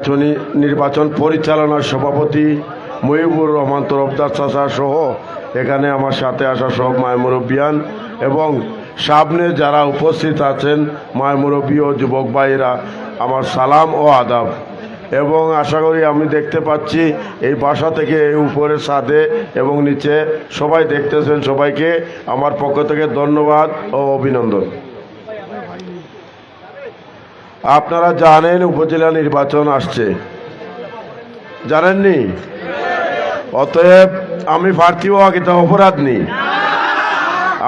নির্বাচনী নির্বাচন পরিচালনার সভাপতি মহিবুর রহমান তরফদার চাচা সহ এখানে আমার সাথে আসা সব মায় মুরব্বিয়ান এবং সামনে যারা উপস্থিত আছেন মায় মুরব্বী ও যুবক ভাইরা আমার সালাম ও আদাব। এবং আশা করি আমি দেখতে পাচ্ছি এই বাসা থেকে এই উপরে ছাদে এবং নিচে সবাই দেখতেছেন সবাইকে। আমার পক্ষ থেকে ধন্যবাদ ও অভিনন্দন। আপনারা জানেন উপজেলা নির্বাচন আসছে। জানেননি? অতএব আমি প্রার্থী হওয়া কিন্তু অপরাধ নেই।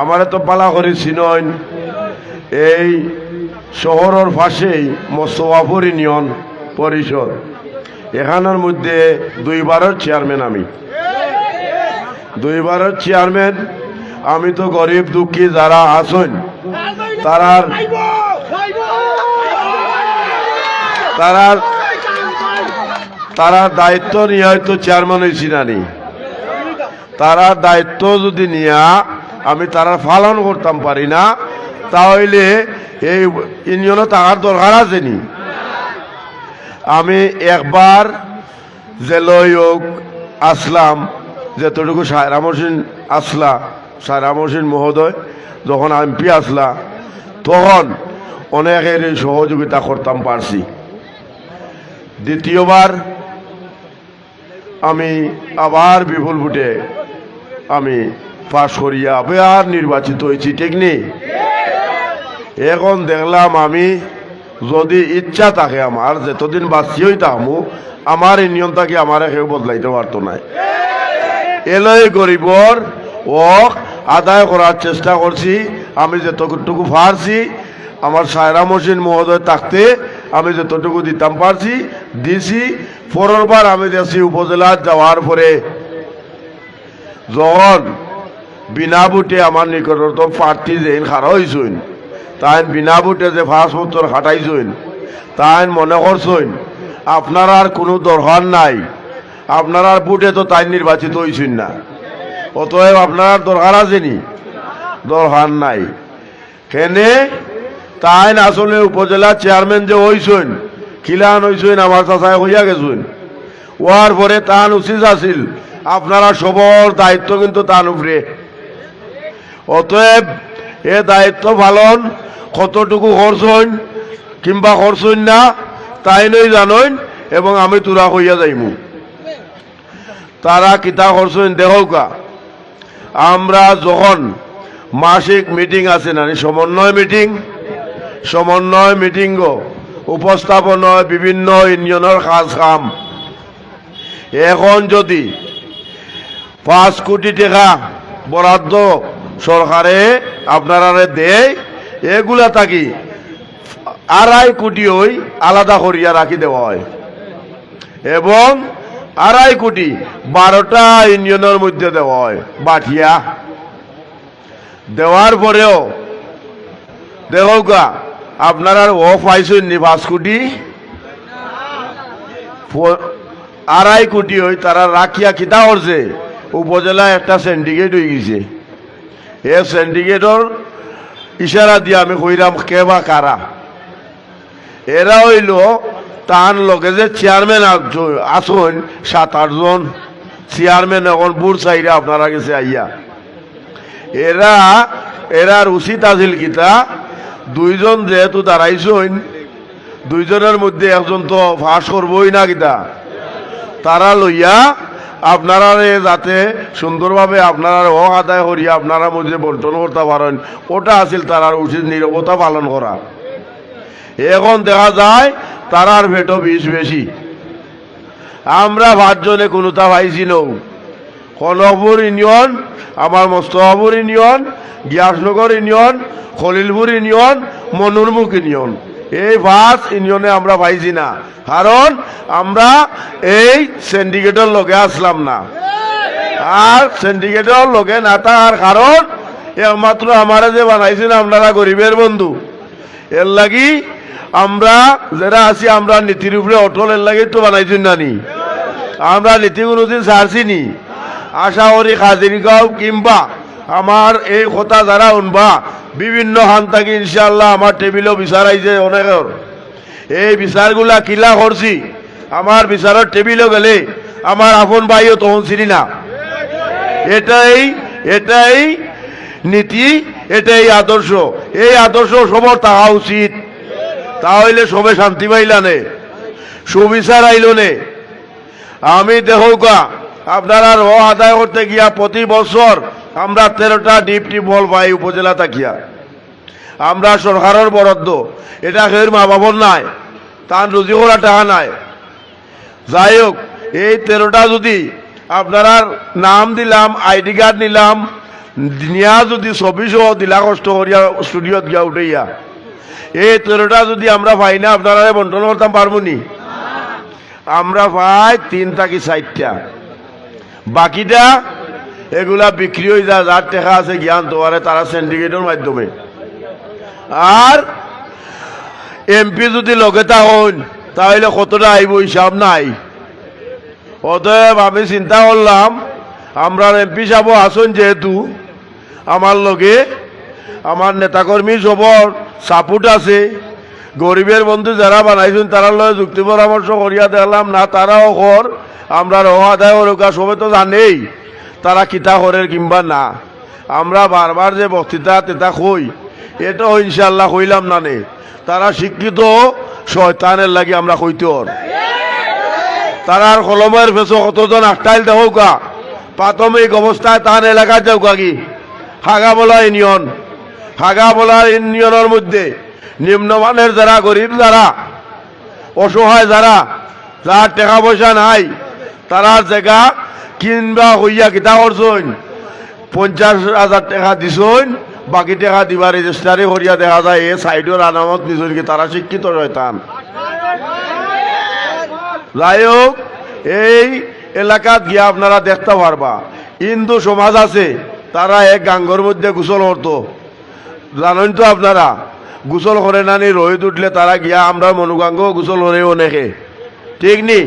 আমারে তো পালা করে চিনইন এই শহরের পাশেই মোস্তফাপুর ইউনিয়ন পরিষদ। এখানের মধ্যে দুইবারের চেয়ারম্যান আমি। দুইবারের চেয়ারম্যান, আমি তো গরিব দুঃখী যারা আছেন, তারার তারা তারা দায়িত্ব নিয়ে হয়তো চেয়ারম্যান হয়েছি নানি। তারা দায়িত্ব যদি নিয়া আমি তারা পালন করতাম পারি না, তাহলে এই ইউনিয়নে থাকার দরকার আছে নি। আমি একবার জেলই হোক, আসলাম, যতটুকু সায়রা মহসিন আসলা সায়রা মহসিন মহোদয়, যখন এমপি আসলা, তখন অনেকের সহযোগিতা করতাম পারছি। দ্বিতীয়বার আমি আবার বিপুল ভোটে আমি পাশ করিয়া আবার নির্বাচিত হয়েছি, ঠিক নেই এখন দেখলাম আমি যদি ইচ্ছা থাকে আমার, যতদিন বাঁচি হইতামু, আমার এই নিয়মটাকে আমার কেউ বদলাইতে পারতো না এলই গরিবর ও আদায় করার চেষ্টা করছি, আমি যতটুকু পারছি, আমার সায়রা মসিন মহোদয় থাকতে আমি যে যতটুকু দিতাম পারছি, দিছি পরেরবার আমি দেখছি উপজেলা যাওয়ার পরে। যখন বিনা বুটে আমার নিকটতম প্রার্থী যে খারা হয়েছেন তাই বিনা বুটে যে ফাঁস বছর হাঁটাইছেন তাই মনে করছেন, আপনার আর কোনো দরকার নাই, আপনার আর বুটে তো তাই নির্বাচিত হয়েছেন না। অতএব আপনার দরকার আছে নি দরকার নাই। কেনে তাই আসলে উপজেলা চেয়ারম্যান যে হইছেন, খিলান হইছেন, আমার চাচায় হইয়া গেছেন। ওয়ার পরে তান উচিত আছিল, আপনারা সবর দায়িত্ব কিন্তু তান উপরে। অতএব এ দায়িত্ব পালন কতটুকু খরচন কিংবা খরচন না, তাই নই জানইন এবং আমি তোরা হইয়া যাইমু। তারা কিতা খরচন দেহকা আমরা যখন মাসিক মিটিং আছে না সমন্বয় মিটিং সমন্বয় মিটিং উপস্থাপন হয় বিভিন্ন ইউনিয়নের কাজ কাম এখন যদি পাঁচ কোটি টাকা বরাদ্দ সরকারে আপনারা দেয়, এগুলা থাকি আড়াই কোটি ওই আলাদা করিয়া রাখি দেওয়া হয়। এবং আড়াই কোটি বারোটা ইউনিয়নের মধ্যে দেওয়া হয় বাঠিয়া দেওয়ার পরেও দেখা আপনারা ও পাইছেন নি, পাঁচ কোটি? আড়াই কোটি ওই তারা রাখিয়া কিতা করছে। উপজেলা একটা সিন্ডিকেট হয়ে গেছে। এ সিন্ডিকেটর ইশারা দিয়ে আমি কইরাম, কে বা কারা? এরা হইল তার লগে যে চেয়ারম্যান আসুন সাত আটজন চেয়ারম্যান এখন বুড় চাইরা আপনারা গেছে আইয়া। এরা এরার উচিত আছিল কিতা? দুইজন যেহেতু দাঁড়াইছেন দুইজনের মধ্যে একজন তো ফাঁস করবই না কিতা? তারা লইয়া আপনারা যাতে সুন্দরভাবে আপনারা হক আদায় করিয়া আপনারা মধ্যে বন্টন করতে পারেন, ওটা আছিল তারার উচিত নিরবতা পালন করা। এখন দেখা যায় তারার ভেটো বিষ বেশি। আমরা পাঁচজনে কোনোটা নৌ। কনকপুর ইউনিয়ন আমার Mostafapur union, Giasnagar union, Khalilpur union, Manurmukh union. এই পাঁচ ইউনিয়নে আমরা পাইছি না। কারণ আমরা এই সিন্ডিকেটের লগে আসলাম না। আর সিন্ডিকেটের লগে না থাকার কারণ একমাত্র আমারা যে বানাইছেন আপনারা গরিবের বন্ধু। এর লাগি আমরা যারা আছি, আমরা নীতির উপরে অটল, এর লাগি তো বানাইছেন নানি আমরা নীতি কোনোদিন ছাড়ছি নি। আশা করি খাজিরগাঁও কিংবা আমার এই কথা যারা শুনবা, বিভিন্ন হান থাকি ইনশাল্লাহ আমার টেবিলও বিচার আইছে অনেকের এই বিচারগুলা কিলা করছি আমার বিচারের টেবিলও গেলে আমার আপন ভাইও তখন চিনি না। এটাই এটাই নীতি, এটাই আদর্শ এই আদর্শ সবর তাহা উচিত। তাহলে সবে শান্তি পাইলানে? সুবিচার আইল নে আমি দেখৌকা আপনারা র আদায় করতে গিয়া প্রতি বছর আমরা তেরোটা ডিপ টিউবওয়েল পাই উপজেলা তাকিয়া। আমরা সরকারের বরাদ্দ। এটা খের মা বাবর নাই, তার রুজি করা টাকা নাই। যাই হোক এই তেরোটা যদি আপনারা নাম দিলাম আইডি কার্ড নিলাম, নিয়া যদি চব্বিশও দিলা কষ্ট করিয়া স্টুডিওত গিয়া উঠাইয়া। এই তেরোটা যদি আমরা পাই না আপনারা বন্টন করতাম পারব নি? আমরা পাই তিনটা কি চারটা বাকিটা এগুলা বিক্রি হয়ে যায় যার টেকা আছে, জ্ঞান তোমারে, তারা সিন্ডিকেটের মাধ্যমে। আর এমপি যদি লগে হন, তাহলে কতটা আইব, হিসাব নাই। অতএব আমি চিন্তা করলাম, আমরা এমপি সাহেব আসুন যেহেতু, আমার লগে, আমার নেতাকর্মী সবর সাপোর্ট আছে। গরিবের বন্ধু যারা বানাইছেন তারা লয় যুক্তি পরামর্শ করিয়া দেখলাম, না, তারাও কর আমরা রহ আদায় করুকা সবে তো জানেই, তারা কিতা করের কিংবা না। আমরা বারবার যে বক্তৃতা তেতা কই, এটা ইনশাল্লাহ কইলাম না নে। তারা শিক্ষিত, শয়তানের লাগি আমরা কইতর তারার কলমের ফেসো কতজন আটটাইল দেহকা? প্রাথমিক অবস্থায় তার এলাকায় যাও কি? হাগাবলা ইউনিয়ন। হাগাবলা ইউনিয়নের মধ্যে নিম্নমানের যারা, গরিব যারা, অসহায় যারা, যার টাকা পয়সা নাই তারার জায়গা কিনবা হইয়া কিতা করছইন? পঞ্চাশ হাজার টাকা দিছইন, বাকি টাকা দিবার রেজিস্টারে করিয়া দেখা যায় এ সাইডের আনামত নিছইন কি তারা শিক্ষিত শয়তান? যাই হোক এই এলাকাত গিয়া আপনারা দেখতে পারবা। হিন্দু সমাজ আছে, তারা এক গাঙ্গর মধ্যে গোসল করতো। জানেন তো আপনারা গোসল করে নানি রোহিত উঠলে তারা গিয়া আমরা মনুগাঙ্গ গোসল করে অনেকে ঠিক নি?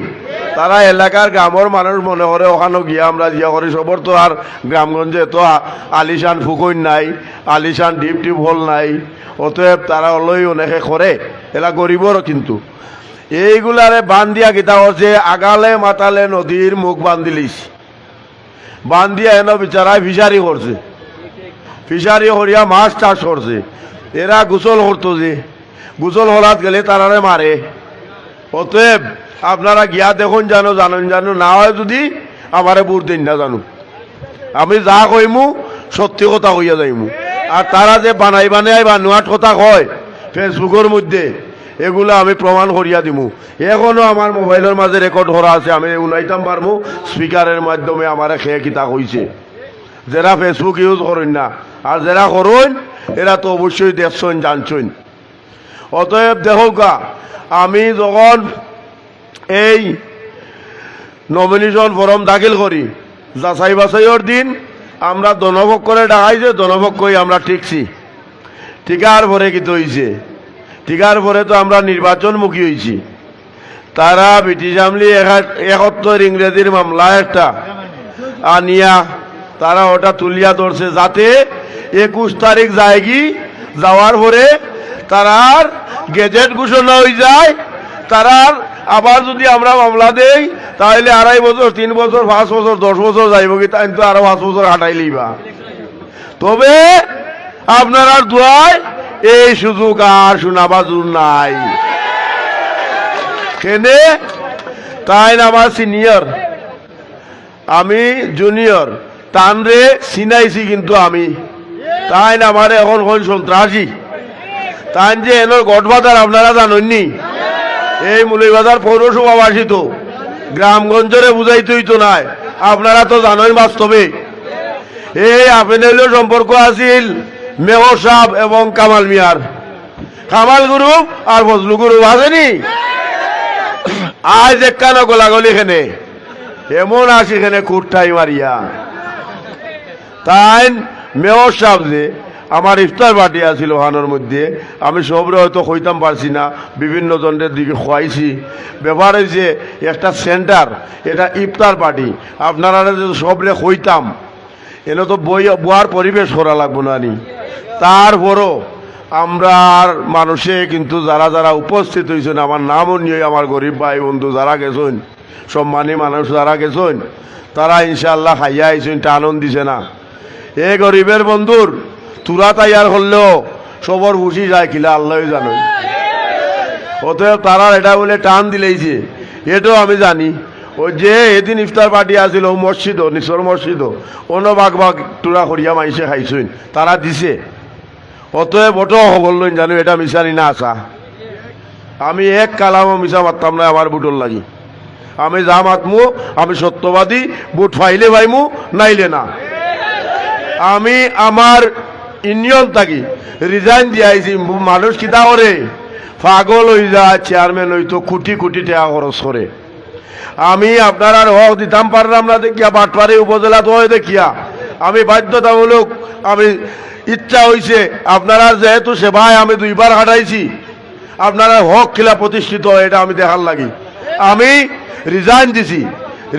তারা এলাকার গ্রামের মানুষ মনে করে ওখানে গিয়া আমরা জিয়া করি। সবর তো আর গ্রামগঞ্জে তো আলিশান ফুকইন নাই, আলিশান ডিপ টিপ হল নাই। অতএব তারা অলই অনেকে করে এলা গরিবরও কিন্তু। এইগুলারে বান দিয়া গীতা হচ্ছে আগালে মাতালে নদীর মুখ বান্ধিলিস বান দিয়া এনে বিচারায় ফিশারি করছে ফিশারি করিয়া মাছ চাষ করছে এরা গোসল করতো যে গোসল হলাত গেলে তারারে মারে। অতএব আপনারা গিয়া দেখুন জানো, জানুন জানো না হয় যদি আমারে বুট দিন না জানো আমি যা কইমু, সত্যি কথা কইয়া যাইমু। আর তারা যে বানাই বানাই বা নোয়াট কথা কয় ফেসবুকের মধ্যে, এগুলো আমি প্রমাণ করিয়া দিমু। এখনও আমার মোবাইলের মাঝে রেকর্ড করা আছে। আমি উনাইতাম পারমু স্পিকারের মাধ্যমে আমার খেয়ে কিতা কইছে যারা ফেসবুক ইউজ করেন না আর যারা করেন এরা তো অবশ্যই দেখছেন, জানছেন। অতএব দেখোকা আমি যখন এই নমিনেশন ফর্ম দাখিল করি, যাচাই বাছাইয়ের দিন আমরা দনপক্ষরে ডাকাইছে দনপক্ষই আমরা ঠিকছি। ঠিকার পরে কি হইছে? ঠিকার পরে তো আমরা নির্বাচনমুখী হয়েছি তারা ব্রিটিশ আমলি একাত্তর ইংরেজির মামলা একটা আনিয়া, তারা ওটা তুলিয়া ধরছে যাতে একুশ তারিখ যায়গি, যাওয়ার পরে তারার গেজেট ঘোষণা হয়ে যায়। তারার আবার যদি আমরা মামলা দেই, তাহলে আড়াই বছর, তিন বছর, পাঁচ বছর, দশ বছর যাইব কি, তাই তো আরও পাঁচ বছর হাঁটাই লইবা। তবে আপনারা দোয়ায় এই সুযোগ আর শোনাবাজুর নাই। কেনে? তাই আমার সিনিয়র? আমি জুনিয়র। টানরে চিনাইছি কিন্তু আমি। তাই না আমার এখন কোন সন্ত্রাসী? তাই যে এনোর গডবাজার আপনারা জানেননি? এই মুলিবাজার পৌরসভাবাসী তো। গ্রামগঞ্জরে বুঝাইতেই তো নাই। আপনারা তো জানেন বাস্তবে। এই আপেনেলীয় সম্পর্ক আছিল মেয়র সাহেব এবং কামাল মিয়ার। কামাল গ্রুপ আর ফজলু গ্রুপ আসেনি আজ একখানা গোলাগলি এখানে। এমন আসি এখানে কুটটাই মারিয়া। তাই মেয়র সাহেব যে, আমার ইফতার পার্টি আছিল ওখানোর মধ্যে, আমি সবরে হয়তো কইতাম পারছি না, বিভিন্ন জনের দিকে খোয়াইছি। ব্যাপার হয়েছে একটা সেন্টার, এটা ইফতার পার্টি, আপনারা সবরে কইতাম, এনে তো বই, বয়ার পরিবেশ করা লাগবো না নি। তারপরও আমরা মানুষে কিন্তু যারা যারা উপস্থিত হয়েছেন আমার নামও নিয়ে আমার গরিব ভাই বন্ধু যারা গেছেন, সম্মানী মানুষ যারা গেছেন, তারা ইনশাল্লাহ খাইয়া আইছেন টানন দিছে না। এ গরিবের বন্ধুর, তুরা তাইয়ার হলেও সবর বুঝি যায় কিলা, আল্লাহ জানো। অতএব তারা এটা বলে টান দিলেইছে। এটাও আমি জানি। ওই যে এদিন ইফতার পার্টি আছিল, ও মসজিদ নিচর মসজিদ অন্য বাঘ বাঘ টুরা করিয়া মাইসে খাইছেন তারা দিছে। অতএব ওটাও বললেন জানো, এটা মিশানি না আসা আমি এক কালামও মিশা মারতাম না আমার বুটর লাগি। আমি যা মাতমু, আমি সত্যবাদী, বুট ফাইলে ভাইমু নাইলে না। আমি আমার ইউনিয়ন থাকি। রিজাইন দিয়াইছি মানুষ কিতা করে? পাগল হয়ে যায় চেয়ারম্যান হইতো কোটি কোটি টাকা খরচ করে। আমি আপনার আর হক দিতাম পারলাম না দেখিয়া বাটপাড়ি উপজেলা তো দেখিয়া। আমি বাধ্যতামূলক, আমি ইচ্ছা হইছে, আপনারা যেহেতু সেবায় আমি দুইবার হাঁটাইছি, আপনারা হক খিলা প্রতিষ্ঠিত এটা আমি দেখার লাগি। আমি রিজাইন দিছি।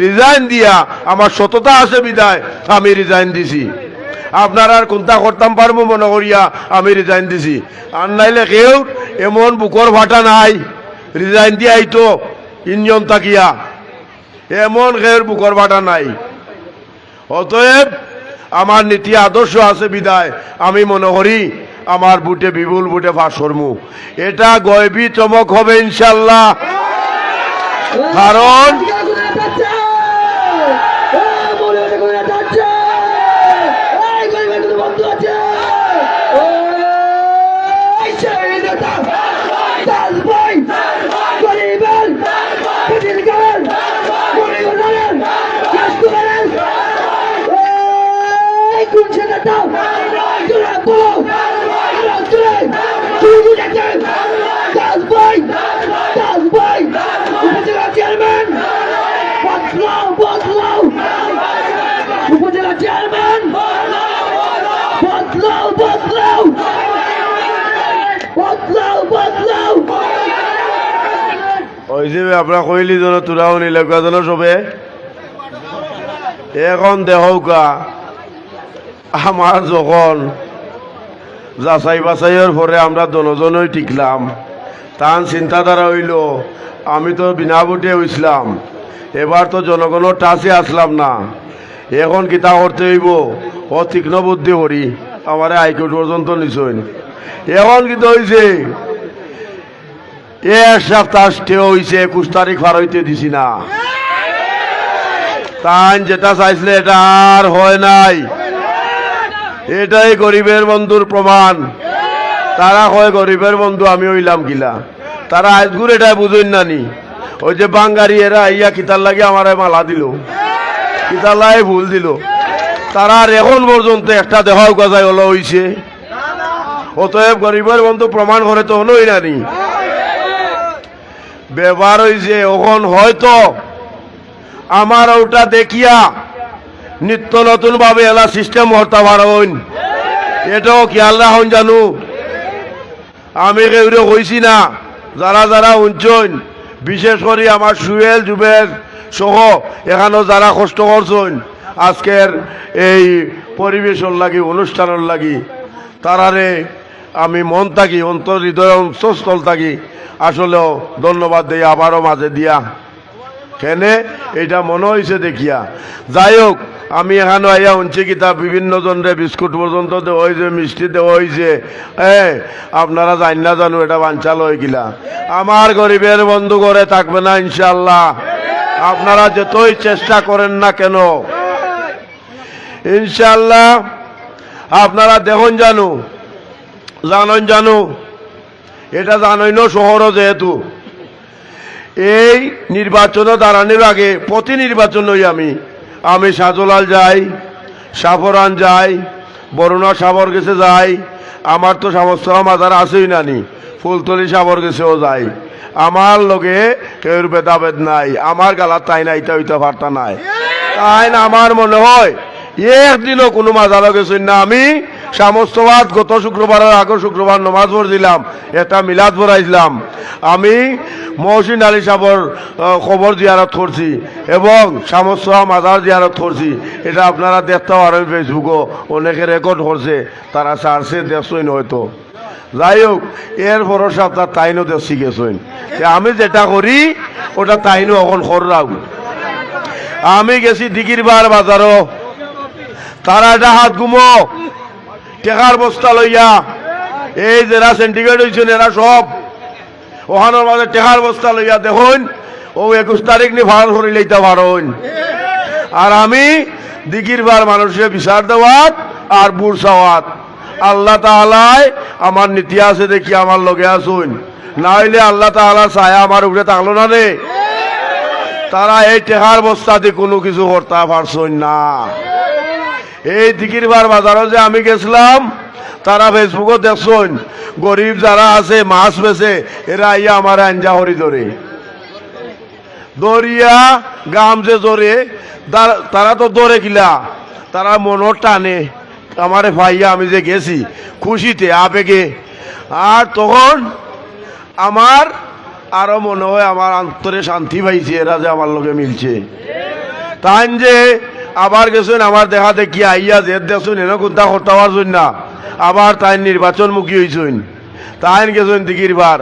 রিজাইন দিয়া আমার সততা আছে বিদায়, আমি রিজাইন দিছি। আপনার আর কোনটা করতাম পারব মনে করিয়া আমি রিজাইন দিছি। আর নাইলে কেউ এমন বুকর ভাটা নাই। রিজাইন দিয়াই তো ইঞ্জন তাকিয়া। এমন খের বুকর ভাটা নাই। অতএব আমার নীতি আদর্শ আছে বিদায়। আমি মনে করি আমার বুটে বিপুল বুটে ফাঁস করমু। এটা গয়বি চমক হবে ইনশাল্লাহ কারণ ওই যে আপনার কইলি জন তোরাও নিলেকা জন সবে? এখন দেহকা। আমার যখন যাচাই বাছাইয়ের পরে আমরা দনজনই টিকলাম। তান চিন্তাধারা হইল আমি তো বিনা ভোটে হইছিলাম এবার তো জনগণের টাচে আসলাম না। এখন কিতা করতে হইব? ও তীক্ষ্ণ বুদ্ধি করি। আমার হাইকোর্ট পর্যন্ত নিছই এখন কিন্তু হয়েছে এক সপ্তাহ হয়েছে একুশ তারিখ পার হইতে দিছি না। তাই যেটা চাইছিলে এটা আর হয় নাই। এটাই গরিবের বন্ধুর প্রমাণ। তারা কয়, গরিবের বন্ধু, আমি হইলাম গিলা। তারা আজগুর এটা বুঝইন নানি। ওই যে বাঙ্গারি এরা, ইয়া কিতার লাগে আমার মালা দিল। লাগে ভুল দিল। তারা আর এখন পর্যন্ত একটা দেখাও গজাই হলো হইছে। অতএব গরিবের বন্ধু প্রমাণ করে তো হলোই নানি ব্যবহার হয়েছে ওখন হয়তো আমার ওটা দেখিয়া নিত্য নতুন ভাবে এলা সিস্টেম হরতা পারন এটাও খেয়াল রাখুন জানু। আমি কেউরে কইছি না, যারা যারা উঞ্চন বিশেষ করে আমার সুয়েল জুবের সহ এখানেও যারা কষ্ট করছেন, আজকের এই পরিবেশর লাগি, অনুষ্ঠানের লাগি, তারারে আমি মন থাকি, অন্তর হৃদয় অন্তঃস্থল থাকি। আসলেও ধন্যবাদ দিই আবারও মাঝে দিয়া। কেনে? এটা মনে হয়েছে দেখিয়া। যাই হোক, আমি এখানে আইয়া উঞ্চি কিতাব বিভিন্ন জনরে বিস্কুট পর্যন্ত দেওয়া হয়েছে মিষ্টি দেওয়া হয়েছে এ, আপনারা জান না জানো, এটা বাঞ্চাল হয়ে গিলা আমার গরিবের বন্ধু করে থাকবে না ইনশাল্লাহ আপনারা যতই চেষ্টা করেন না কেন ইনশাল্লাহ আপনারা দেখুন জানো, জানন জানো, এটা জানই না শহরও যেহেতু। এই নির্বাচনে দাঁড়ানোর আগে প্রতি নির্বাচন হই আমি আমি সাজলাল যাই, সাফরান যাই, বরুণা সাবর গেছে যাই, আমার তো সমস্তরা মাজার আছেই নানি। ফুলতলি সাবর গেছেও যাই। আমার লগে কেউর ভেদাভেদ নাই, আমার গালার তাই না ইটা হইতে পারতা নাই। তাই না আমার মনে হয়, একদিনও কোনো মাজারও গেছেন না। আমি সমস্তবাদ গত শুক্রবারের আগের শুক্রবার নমাজ পড়ছিলাম এটা মিলাদ পড়াইছিলাম। আমি মহসিন আলী সাহর খবর জিয়ারত করছি এবং সমস্ত মাজার জিয়ারত করছি। এটা আপনারা দেখতে পারেন ফেসবুকও অনেকে রেকর্ড করছে, তারা চার্চে দেখছেন হয়তো। যাই হোক এর ভরসা তার তাইনও তো শিখেছেন। আমি যেটা করি, ওটা তাইনও এখন কররাও আমি গেছি দিঘির বার বাজারও তারা এটা হাত গুমো। টেকার বস্তা লইয়া। এই যারা সেন্টিগ্রেড হয়েছেন এরা সব ওখানোর মাঝে টেকার বস্তা লইয়া দেখুন ও একুশ তারিখ নি ভাড়া করে লইতে পারুন আর আমি দিঘির বার মানুষের বিচার দেওয়াত আর বুড় চাওয়াত আল্লাহ তাহলায় আমার নীতি আছে দেখি, আমার লগে আসুন। না হইলে আল্লাহ তাহলা ছায়া আমার উপরে থাকল না রে। তারা এই টেকার বস্তাতে কোনো কিছু করতে পারছই না। এই দিকির বার বাজারও যে আমি গেছিলাম, তারা ফেসবুকও দেখছেন। গরিব যারা আছে, মাছ বেছে, এরা ইয়া আমার আঞ্জা হরি ধরে। দরিয়া গাম যে জোরে তার- তো দৌড়ে কিলা, তারা মনের টানে। আমারে ভাইয়া, আমি যে গেছি, খুশিতে, আবেগে। আর তখন আমার আরও মনে হয় আমার অন্তরে শান্তি পাইছে, এরা যে আমার লোকে মিলছে। তাই যে আবার গেছেন, আমার দেখা দেখি আইয়া যে দেখছেন এনে কোনটা পারছেন না। আবার তাই নির্বাচন মুখী হয়েছেন তাই গেছেন দিকির বার।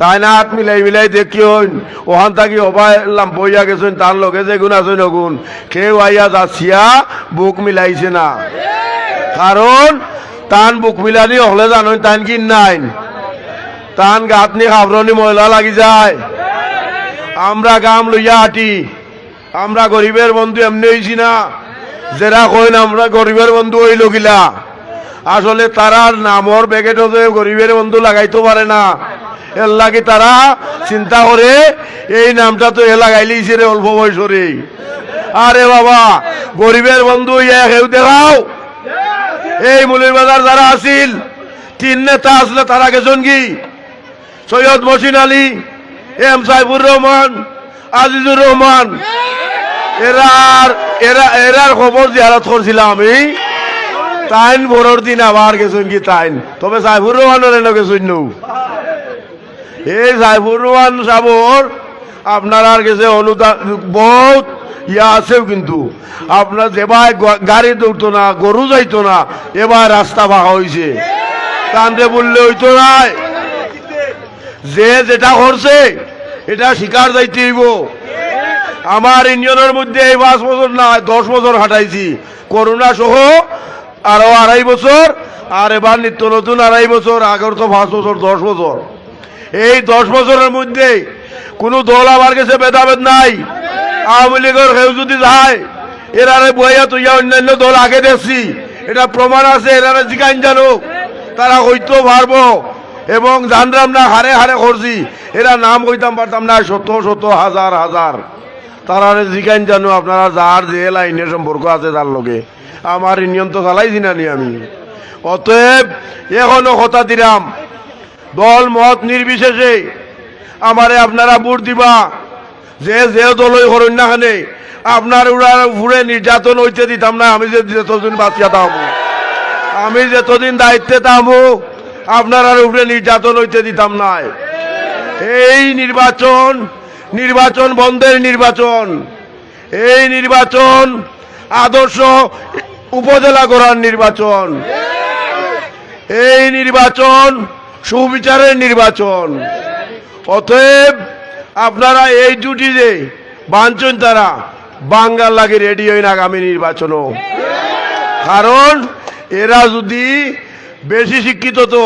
তাই না, হাত মিলাই মিলাই দেখিওন ওখান থাকি অবাইলাম বইয়া গেছেন, তার লগে যে গুণ আছেন অগুণ কেউ আইয়া যাচ্ছিয়া, বুক মিলাইছে না। কারণ তান বুক মিলানি হলে জানেন তান কি নাই। তান গাতনি খাবরনি ময়লা লাগি যায়। আমরা গাম লইয়া হাঁটি আমরা গরিবের বন্ধু এমনি হইছি না। যেরা কইন আমরা গরিবের বন্ধু হইল গিলা আসলে তারার নামর ব্যাকেটও যে গরিবের বন্ধু লাগাইতে পারে না। এর লাগে তারা চিন্তা করে, এই নামটা তো এ লাগাই লিছে রে অল্প বয়সরে আরে বাবা, গরিবের বন্ধু ইয়া কেউ দেখাও। এই মুলির বাজার যারা আছিল, তিন নেতা আসলে তারা গেছেন কি সৈয়দ মসিন আলী, এম সাইফুর রহমান, আজিজুর রহমান। এরার এরা, এরার খবর জিয়ারত করছিলাম আমি তাইন বড়র দিন আবার গেছেন কি তাইন। তবে সাইফুর রহমানের এনে গেছেন এই সাইফুর রহমান সাবর, আপনার আর গেছে অনুদান, বহুত ইয়া আছেও কিন্তু। আপনার যেবার গাড়ি দৌড়তো না, গরু যাইতো না, এবার রাস্তা ভাঙা হয়েছে কান্দে বললে হইতো নাই যে যেটা করছে, এটা শিকার যাইতে হইব। আমার ইউনিয়নের মধ্যে এই পাঁচ বছর না, দশ বছর হাঁটাইছি। করোনা সহ আরও আড়াই বছর, আর এবার নিত্য নতুন আড়াই বছর, আগের তো পাঁচ বছর, দশ বছর। এই দশ বছরের মধ্যে কোনো দল আমার কাছে ভেদাভেদ নাই। আওয়ামী লীগের কেউ যদি যায়, এরারে বইয়া তুইয়া অন্যান্য দল আগে দেখছি। এটা প্রমাণ আছে, এরারে জিগাইন জানুক তারা হইতেও পারব এবং জানরাম না, হারে হারে করছি। এরা নাম কইতাম পারতাম না, শত শত হাজার হাজার। তারা জিগাইন জানো, আপনারা যার যে লাইনের সম্পর্ক আছে তার লগে। আমার ইউনিয়ন তো চালাইছি না নি আমি। অতএব এখনও কথা দিলাম। দল মত নির্বিশেষে আমারে আপনারা ভোট দিবা। যে যে দলই করুন খানে আপনার উড়ার উপরে নির্যাতন হইতে দিতাম না, আমি যে যতদিন বাঁচিয়া থাকব আমি যতদিন দায়িত্বে থাকব আপনার আর উপরে নির্যাতন হইতে দিতাম না। এই নির্বাচন নির্বাচন বন্ধের নির্বাচন। এই নির্বাচন আদর্শ উপজেলা করার নির্বাচন। এই নির্বাচন সুবিচারের নির্বাচন। অতএব আপনারা এই জুটি যে বাঞ্চন তারা। বাঙ্গাল লাগে রেডি হইন আগামী নির্বাচনও। কারণ এরা যদি বেশি শিক্ষিত তো,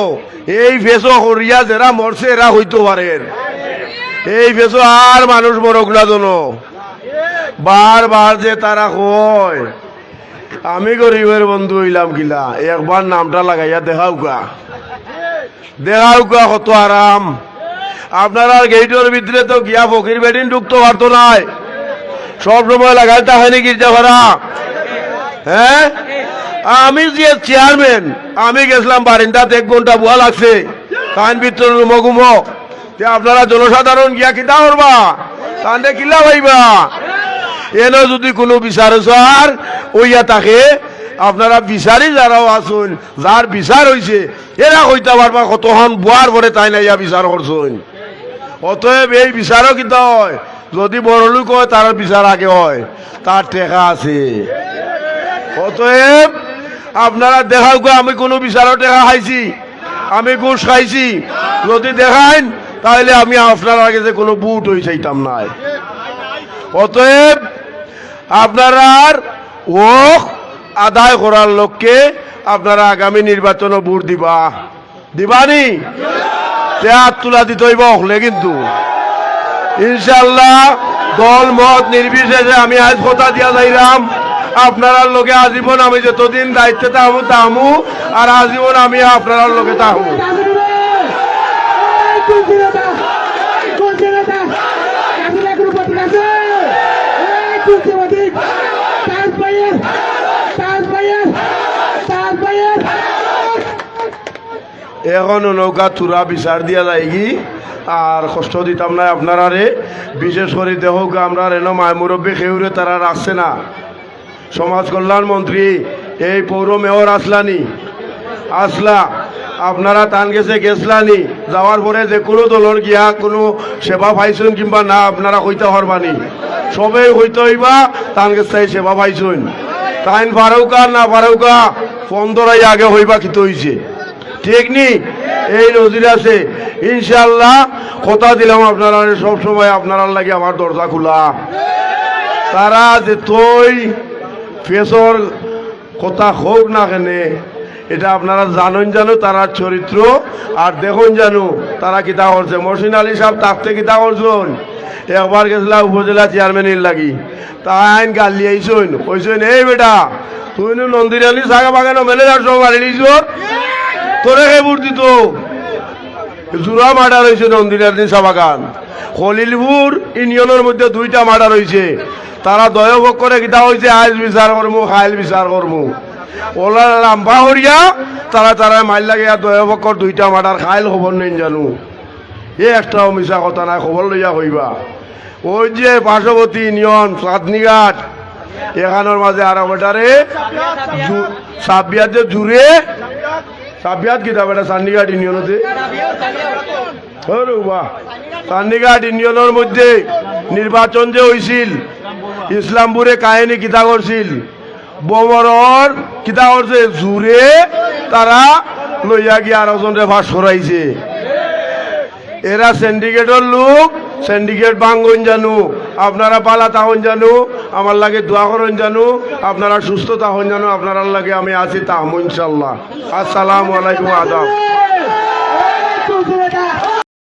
এই ফেসো হরিয়া যারা মরছে, এরা হইতে পারে। এই ফেসো আর মানুষ মরক না জনো বারবার যে তারা কয়, আমি গরিবের বন্ধু হইলাম কিলা একবার নামটা লাগাইয়া দেখাও কা দেখাও কত আরাম। আপনারা গেইটের ভিতরে তো গিয়া ফকির বেডিন ঢুকতে পারতো নাই। সব সময় লাগাইতে হয়নি গির্জা ভাড়া। হ্যাঁ? আমি যে চেয়ারম্যান আমি গেছিলাম বারিন্দাতে এক ঘণ্টা বুয়া লাগছে। কান ভিতর রুমো ঘুমো যে আপনারা জনসাধারণ গিয়া কিতা করবা? কান্দে কিলা ভাইবা এনে যদি কোনো বিচার আর ওইয়া থাকে, আপনারা বিচারি যারাও আসুন যার বিচার হইছে এরা কইতে পারবা কতক্ষণ বুয়ার পরে তাই না ইয়া বিচার করছুন অতএব এই বিচারও কিতা হয়। যদি বড় লোক হয়, তার বিচার আগে হয়। তার টেকা আছে। অতএব আপনারা দেখাও আমি কোনো বিচারও টেকা খাইছি। আমি ঘুষ খাইছি। যদি দেখাইন, তাহলে আমি আপনার আগে যে কোনো বুট হয়ে চাইতাম নাই অতএব আপনারা ও আদায় করার লক্ষ্যে আপনারা আগামী নির্বাচনও ভোট দিবা। দিবানি? হাত তুলা দিতে হইব হলে কিন্তু। ইনশাল্লাহ দল মত নির্বিশেষে আমি আজ কথা দিয়া যাইলাম। আপনার লোকে আজীবন আমি যতদিন দায়িত্বে তাহমু তাহমু আর আজীবন আমি আপনার লোকে তাহমু এখন নৌকা তুরা বিচার দিয়া যায়গি। আর কষ্ট দিতাম না আপনারারে। বিশেষ করে দেখো আমরা এন মায় মুরব্বী খেউরে তারা রাখছে না। সমাজ কল্যাণ মন্ত্রী, এই পৌর মেয়র আসলানি। আসলা, আপনারা টান গেছে গেছলানি। যাওয়ার পরে যে কোনো দলের গিয়া কোনো সেবা পাইছেন কিংবা না, আপনারা হইতে হরবানি। সবেই হইতে হইবা, টান গেছে সেবা পাইছেন। তাইন পারৌকা না পারৌকা পনেরোই আগে হইবা কিতো হইছে। ঠিক নি? এই নজির আছে। ইনশাল্লাহ কথা দিলাম আপনারা সব সময় আপনারা লাগে আমার দরজা খোলা। তারা যে তৈ ফেসর কথা হোক না কেনে, এটা আপনারা জানেন জানো তারা চরিত্র, আর দেখুন জানো তারা কিতা করছে মহসিন আলী সাহেব তাকতে কিতা করছেন একবার গেছিলাম উপজেলা চেয়ারম্যানের লাগি। তা আইন গালি আইসন কইসন এই বেটা, তুই নন্দিরানি সাগা বাগানো সব গাড়ি নিছ তোরে কে বুট দিত জোড়া মার্ডার হয়েছে নন্দিরানি সাবাগান খলিলপুর ইউনিয়নের মধ্যে দুইটা মার্ডার হয়েছে। তারা দয়ভোগ করে কিতা হয়েছে? আইল বিচার করমু খাইল বিচার করমু। ওলা লাম্বা হরিয়া তারা তারা মাইল লাগে দয়ভোগ দুইটা মার্ডার খাইল, খবর নেই জানু। এ একটাও মিশা কথা নাই, খবর লইয়া হইবা। ওই যে পার্শ্ববর্তী ইউনিয়ন, চাঁদনিঘাট, এখানোর মাঝে আর বেটারে সাবিয়াত জুড়ে সাবিয়াত কিতা বেটা চান্দিঘাট ইউনিয়নতে বাহ ইউনিয়নের মধ্যে নির্বাচন যে হয়েছিল ইসলামপুরে কাহিনী কিতা করছিল বমরর কিতা করছে জুড়ে তারা লইয়া গিয়ে আরও জনরে ফাঁস করাইছে এরা সিন্ডিকেটর লোক সিন্ডিকেট বাঙ্গন জানু, আপনারা পালা তাহন জানু, আমার লাগে দোয়া করন জানু, আপনারা সুস্থ তাহন জানু, আপনারা লাগে আমি আছি তাহম ইনশাল্লাহ আসসালামু আলাইকুম, আদাব।